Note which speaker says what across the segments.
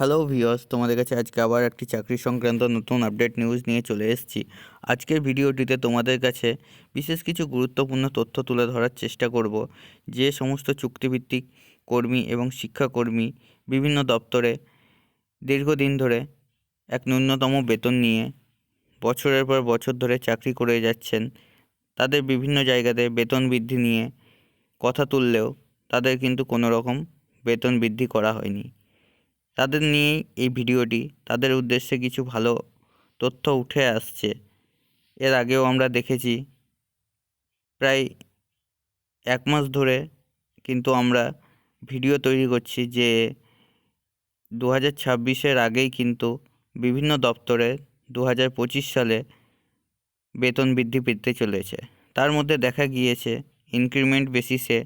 Speaker 1: Hello ভিওস তোমাদের কাছে আজকে আবার একটি চাকরি সংক্রান্ত নতুন আপডেট নিউজ নিয়ে চলে এসেছি। আজকের ভিডিওটিতে তোমাদের কাছে বিশেষ কিছু গুরুত্বপূর্ণ তথ্য তুলে ধরার চেষ্টা করব, যে সমস্ত চুক্তিভিত্তিক কর্মী এবং শিক্ষাকর্মী বিভিন্ন দপ্তরে দীর্ঘদিন ধরে এক ন্যূনতম বেতন নিয়ে বছরের পর বছর ধরে চাকরি করে যাচ্ছেন। তাদের বিভিন্ন জায়গাতে বেতন বৃদ্ধি নিয়ে কথা তুললেও তাদের কিন্তু কোনো রকম বেতন বৃদ্ধি করা হয়নি। তাদের নিয়েই এই ভিডিওটি। তাদের উদ্দেশ্যে কিছু ভালো তথ্য উঠে আসছে। এর আগেও আমরা দেখেছি, প্রায় এক মাস ধরে কিন্তু আমরা ভিডিও তৈরি করছি যে দু হাজার ছাব্বিশের আগেই কিন্তু বিভিন্ন দপ্তরে দু হাজার পঁচিশ সালে বেতন বৃদ্ধি পেতে চলেছে। তার মধ্যে দেখা গিয়েছে, ইনক্রিমেন্ট বেসিসে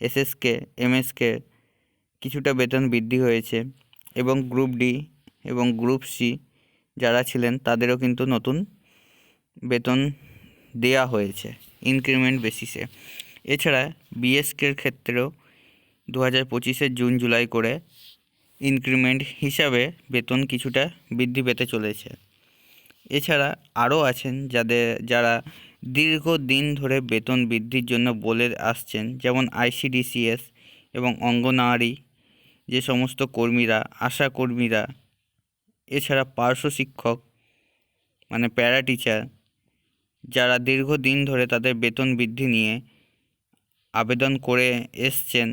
Speaker 1: এসএসকে, এমএসকে কিছুটা বেতন বৃদ্ধি হয়েছে। এবং গ্রুপ ডি এবং গ্রুপ সি যারা ছিলেন তাদেরও কিন্তু নতুন বেতন দেয়া হয়েছে ইনক্রিমেন্ট বেসিসে। এছাড়া বিএসকের ক্ষেত্রেও দু হাজার পঁচিশের জুন, জুলাই করে ইনক্রিমেন্ট হিসাবে বেতন কিছুটা বৃদ্ধি পেতে চলেছে। এছাড়া আরও আছেন যাদের যারা দীর্ঘদিন ধরে বেতন বৃদ্ধির জন্য বলে আসছেন, যেমন আইসিডিসিএস এবং অঙ্গনওয়াড়ি যে সমস্ত কর্মীরা, আশা কর্মীরা, এছাড়া পার্শ্ব শিক্ষক মানে প্যারা টিচার যারা দীর্ঘদিন ধরে তাদের বেতন বৃদ্ধি নিয়ে আবেদন করে এসছেন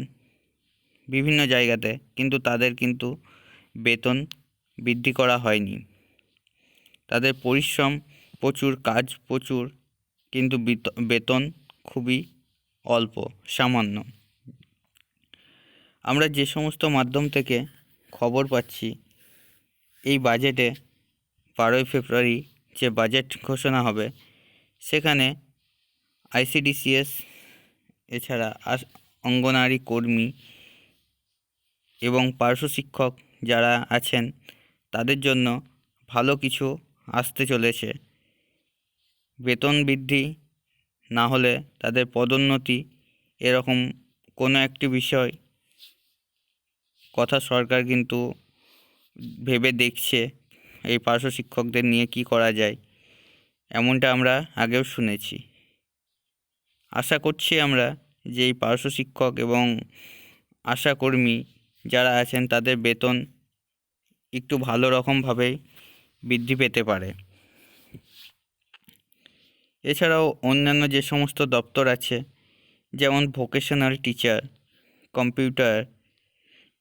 Speaker 1: বিভিন্ন জায়গাতে, কিন্তু তাদের কিন্তু বেতন বৃদ্ধি করা হয়নি। তাদের পরিশ্রম প্রচুর, কাজ প্রচুর, কিন্তু বেতন খুবই অল্প, সামান্য। আমরা যে সমস্ত মাধ্যম থেকে খবর পাচ্ছি, এই বাজেটে বারোই ফেব্রুয়ারি যে বাজেট ঘোষণা হবে, সেখানে আইসিডিসিএস, এছাড়া অঙ্গনারী কর্মী এবং পার্শ্ব শিক্ষক যারা আছেন, তাদের জন্য ভালো কিছু আসতে চলেছে। বেতন বৃদ্ধি না হলে তাদের পদোন্নতি এরকম কোনো একটি বিষয় কথা সরকার কিন্তু ভেবে দেখছে এই পার্শ্ব শিক্ষকদের নিয়ে কি করা যায়। এমনটা আমরা আগেও শুনেছি। আশা করছি আমরা যে এই পার্শ্ব শিক্ষক এবং আশাকর্মী যারা আছেন তাদের বেতন একটু ভালো রকমভাবেই বৃদ্ধি পেতে পারে। এছাড়াও অন্যান্য যে সমস্ত দপ্তর আছে, যেমন ভোকেশনাল টিচার কম্পিউটার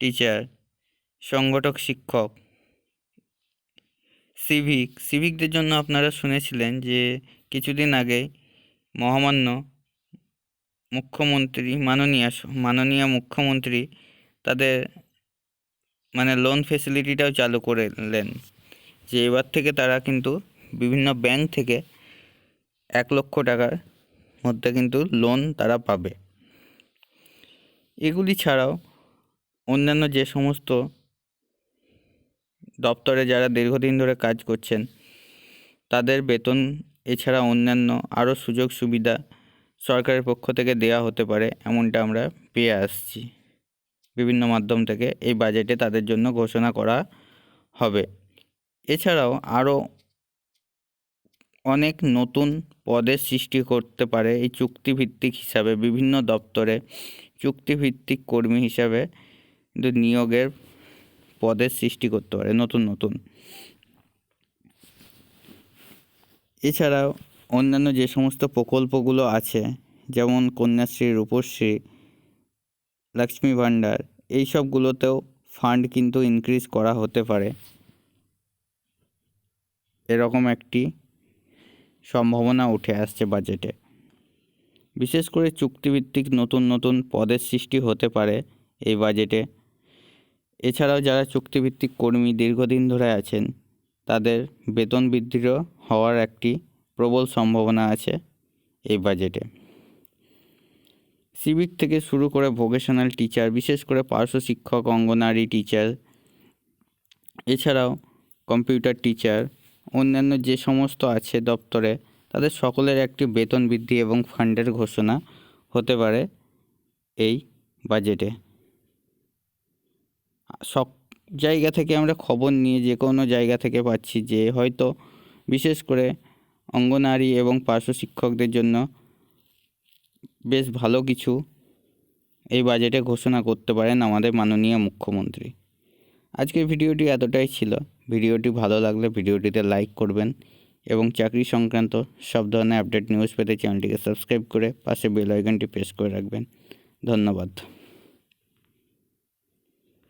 Speaker 1: টিচার, সংগঠক, শিক্ষক সিভিক সিভিকদের জন্য আপনারা শুনেছিলেন যে কিছুদিন আগে মহামান্য মুখ্যমন্ত্রী, মাননীয় মাননীয় মুখ্যমন্ত্রী তাদের মানে লোন ফেসিলিটিটাও চালু করলেন। যে এবার থেকে তারা কিন্তু বিভিন্ন ব্যাংক থেকে এক লক্ষ টাকার মধ্যে কিন্তু লোন তারা পাবে। এগুলি ছাড়াও অন্যান্য যে সমস্ত দপ্তরে যারা দীর্ঘদিন ধরে কাজ করছেন, তাদের বেতন এছাড়া অন্যান্য আরও সুযোগ সুবিধা সরকারের পক্ষ থেকে দেওয়া হতে পারে এমনটা আমরা পেয়ে আসছি। বিভিন্ন মাধ্যম থেকে এই বাজেটে তাদের জন্য ঘোষণা করা হবে। এছাড়াও আরও অনেক নতুন পদের সৃষ্টি করতে পারে এই চুক্তিভিত্তিক হিসাবে বিভিন্ন দপ্তরে চুক্তিভিত্তিক কর্মী হিসাবে নিয়োগের পদের সৃষ্টি করতে পারে, নতুন নতুন। এছাড়াও অন্যান্য যে সমস্ত প্রকল্পগুলো আছে, যেমন কন্যাশ্রী, রূপশ্রী, লক্ষ্মী ভাণ্ডার, এই সবগুলোতেও ফান্ড কিন্তু ইনক্রিজ করা হতে পারে। এরকম একটি সম্ভাবনা উঠে আসছে বাজেটে বিশেষ করে চুক্তিভিত্তিক নতুন নতুন পদের সৃষ্টি হতে পারে এই বাজেটে এছাড়াও যারা চুক্তিভিত্তিক কর্মী দীর্ঘদিন ধরে আছেন, তাদের বেতন বৃদ্ধিরও হওয়ার একটি প্রবল সম্ভাবনা আছে এই বাজেটে। সিভিক থেকে শুরু করে ভোকেশনাল টিচার, বিশেষ করে পার্শ্ব শিক্ষক, অঙ্গনারী টিচার, এছাড়াও কম্পিউটার টিচার, অন্যান্য যে সমস্ত আছে দপ্তরে, তাদের সকলের একটি বেতন বৃদ্ধি এবং ফান্ডের ঘোষণা হতে পারে এই বাজেটে। সক জায়গা থেকে আমরা খবর নিয়ে যে কোনো জায়গা থেকে পাচ্ছি যে হয়তো বিশেষ করে অঙ্গনারী এবং পার্শ্ব শিক্ষকদের জন্য বেশ ভালো কিছু এই বাজেটে ঘোষণা করতে পারেন আমাদের মাননীয় মুখ্যমন্ত্রী। আজকের ভিডিওটি এতটাই ছিল। ভিডিওটি ভালো লাগলে ভিডিওটিতে লাইক করবেন এবং চাকরি সংক্রান্ত সব ধরনের আপডেট নিউজ পেতে চ্যানেলটিকে সাবস্ক্রাইব করে পাশে বেল আইকনটি প্রেস করে রাখবেন। ধন্যবাদ।